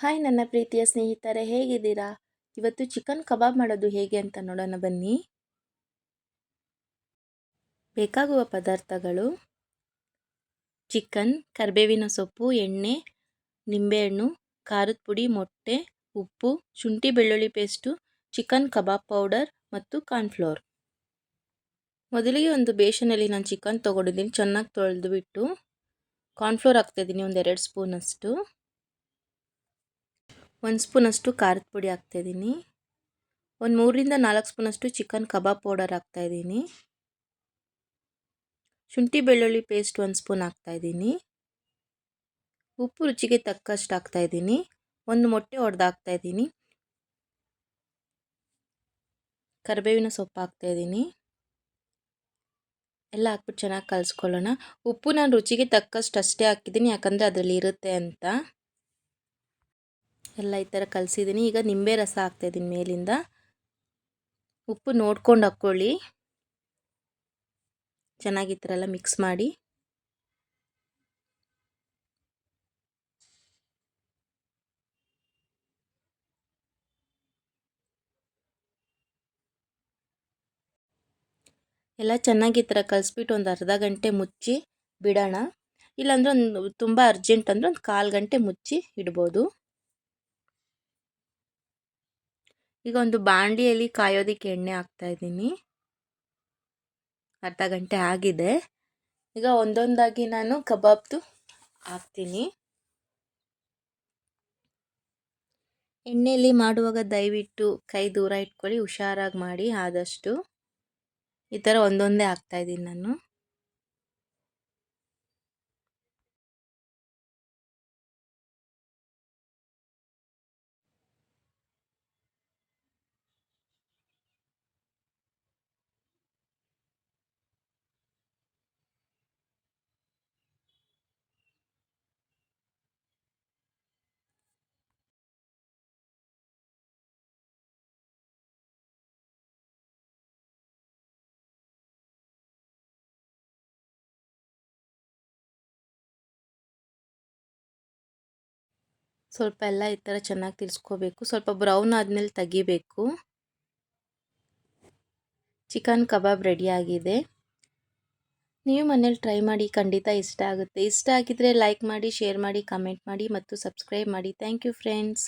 Hi ನನ್ನ ಪ್ರೀತಿಯ ಸ್ನೇಹಿತರೆ, ಹೇಗಿದ್ದೀರಾ? ಇವತ್ತು ಚಿಕನ್ ಕಬಾಬ್ ಮಾಡೋದು ಹೇಗೆ ಅಂತ ನೋಡೋಣ ಬನ್ನಿ. ಬೇಕಾಗುವ ಪದಾರ್ಥಗಳು. ಚಿಕನ್, ಕರಿಬೇವಿನ ಸೊಪ್ಪು, ಎಣ್ಣೆ, ನಿಂಬೆಹಣ್ಣು, ಖಾರದ ಪುಡಿ, ಮೊಟ್ಟೆ, ಉಪ್ಪು, ಶುಂಠಿ ಬೆಳ್ಳುಳ್ಳಿ ಪೇಸ್ಟು, ಚಿಕನ್ ಕಬಾಬ್ ಪೌಡರ್ ಮತ್ತು ಕಾರ್ನ್ಫ್ಲೋರ್ ಮೊದಲಿಗೆ ಒಂದು ಬೇಷನಲ್ಲಿ ನಾನು ಚಿಕನ್ ತೊಗೊಂಡಿದ್ದೀನಿ, ಚೆನ್ನಾಗಿ ತೊಳೆದುಬಿಟ್ಟು. ಕಾರ್ನ್ಫ್ಲೋರ್ ಹಾಕ್ತಾಯಿದ್ದೀನಿ ಒಂದು ಎರಡು ಸ್ಪೂನಷ್ಟು. ಒಂದು ಸ್ಪೂನಷ್ಟು ಖಾರದ ಪುಡಿ ಹಾಕ್ತಾಯಿದ್ದೀನಿ ಒಂದು ಮೂರರಿಂದ ನಾಲ್ಕು ಸ್ಪೂನಷ್ಟು ಚಿಕನ್ ಕಬಾಬ್ ಪೌಡರ್ ಹಾಕ್ತಾಯಿದ್ದೀನಿ ಶುಂಠಿ ಬೆಳ್ಳುಳ್ಳಿ ಪೇಸ್ಟ್ ಒಂದು ಸ್ಪೂನ್ ಹಾಕ್ತಾಯಿದ್ದೀನಿ ಉಪ್ಪು ರುಚಿಗೆ ತಕ್ಕಷ್ಟು ಹಾಕ್ತಾಯಿದ್ದೀನಿ ಒಂದು ಮೊಟ್ಟೆ ಒಡೆದು ಹಾಕ್ತಾಯಿದ್ದೀನಿ ಕರಿಬೇವಿನ ಸೊಪ್ಪು ಹಾಕ್ತಾಯಿದ್ದೀನಿ ಎಲ್ಲ ಹಾಕ್ಬಿಟ್ಟು ಚೆನ್ನಾಗಿ ಕಲಿಸ್ಕೊಳ್ಳೋಣ. ಉಪ್ಪು ನಾನು ರುಚಿಗೆ ತಕ್ಕಷ್ಟು ಅಷ್ಟೇ ಹಾಕಿದ್ದೀನಿ, ಯಾಕಂದರೆ ಅದರಲ್ಲಿ ಇರುತ್ತೆ ಅಂತ. ಎಲ್ಲ ಈ ಥರ ಕಲಸಿದ್ದೀನಿ. ಈಗ ನಿಂಬೆ ರಸ ಹಾಕ್ತಾಯಿದ್ದೀನಿ ಮೇಲಿಂದ. ಉಪ್ಪು ನೋಡ್ಕೊಂಡು ಹಾಕ್ಕೊಳ್ಳಿ. ಚೆನ್ನಾಗಿ ಈ ಮಿಕ್ಸ್ ಮಾಡಿ. ಎಲ್ಲ ಚೆನ್ನಾಗಿ ಈ ಥರ ಕಲಿಸ್ಬಿಟ್ಟು ಒಂದು ಅರ್ಧ ಗಂಟೆ ಮುಚ್ಚಿ ಬಿಡೋಣ. ಇಲ್ಲಾಂದ್ರೆ ಒಂದು ತುಂಬ ಅರ್ಜೆಂಟ್ ಅಂದರೆ ಒಂದು ಕಾಲು ಗಂಟೆ ಮುಚ್ಚಿ ಇಡ್ಬೋದು. ಈಗ ಒಂದು ಬಾಂಡಿಯಲ್ಲಿ ಕಾಯೋದಕ್ಕೆ ಎಣ್ಣೆ ಹಾಕ್ತಾ ಇದ್ದೀನಿ. ಅರ್ಧ ಗಂಟೆ ಆಗಿದೆ. ಈಗ ಒಂದೊಂದಾಗಿ ನಾನು ಕಬಾಬ್ದು ಹಾಕ್ತೀನಿ. ಎಣ್ಣೆಯಲ್ಲಿ ಮಾಡುವಾಗ ದಯವಿಟ್ಟು ಕೈ ದೂರ ಇಟ್ಕೊಳ್ಳಿ, ಹುಷಾರಾಗಿ ಮಾಡಿ ಆದಷ್ಟು. ಈ ಥರ ಒಂದೊಂದೇ ಹಾಕ್ತಾಯಿದ್ದೀನಿ ನಾನು. ಸ್ವಲ್ಪ ಎಲ್ಲ ಈ ಥರ ಚೆನ್ನಾಗಿ ತಿಳಿಸ್ಕೋಬೇಕು ಸ್ವಲ್ಪ ಬ್ರೌನ್ ಆದಮೇಲೆ ತೆಗಿಬೇಕು. ಚಿಕನ್ ಕಬಾಬ್ ರೆಡಿಯಾಗಿದೆ ನೀವು ಮನೇಲಿ ಟ್ರೈ ಮಾಡಿ ಖಂಡಿತ ಇಷ್ಟ ಆಗುತ್ತೆ. ಇಷ್ಟ ಆಗಿದ್ದರೆ ಲೈಕ್ ಮಾಡಿ, ಶೇರ್ ಮಾಡಿ, ಕಮೆಂಟ್ ಮಾಡಿ ಮತ್ತು ಸಬ್ಸ್ಕ್ರೈಬ್ ಮಾಡಿ. Thank you friends.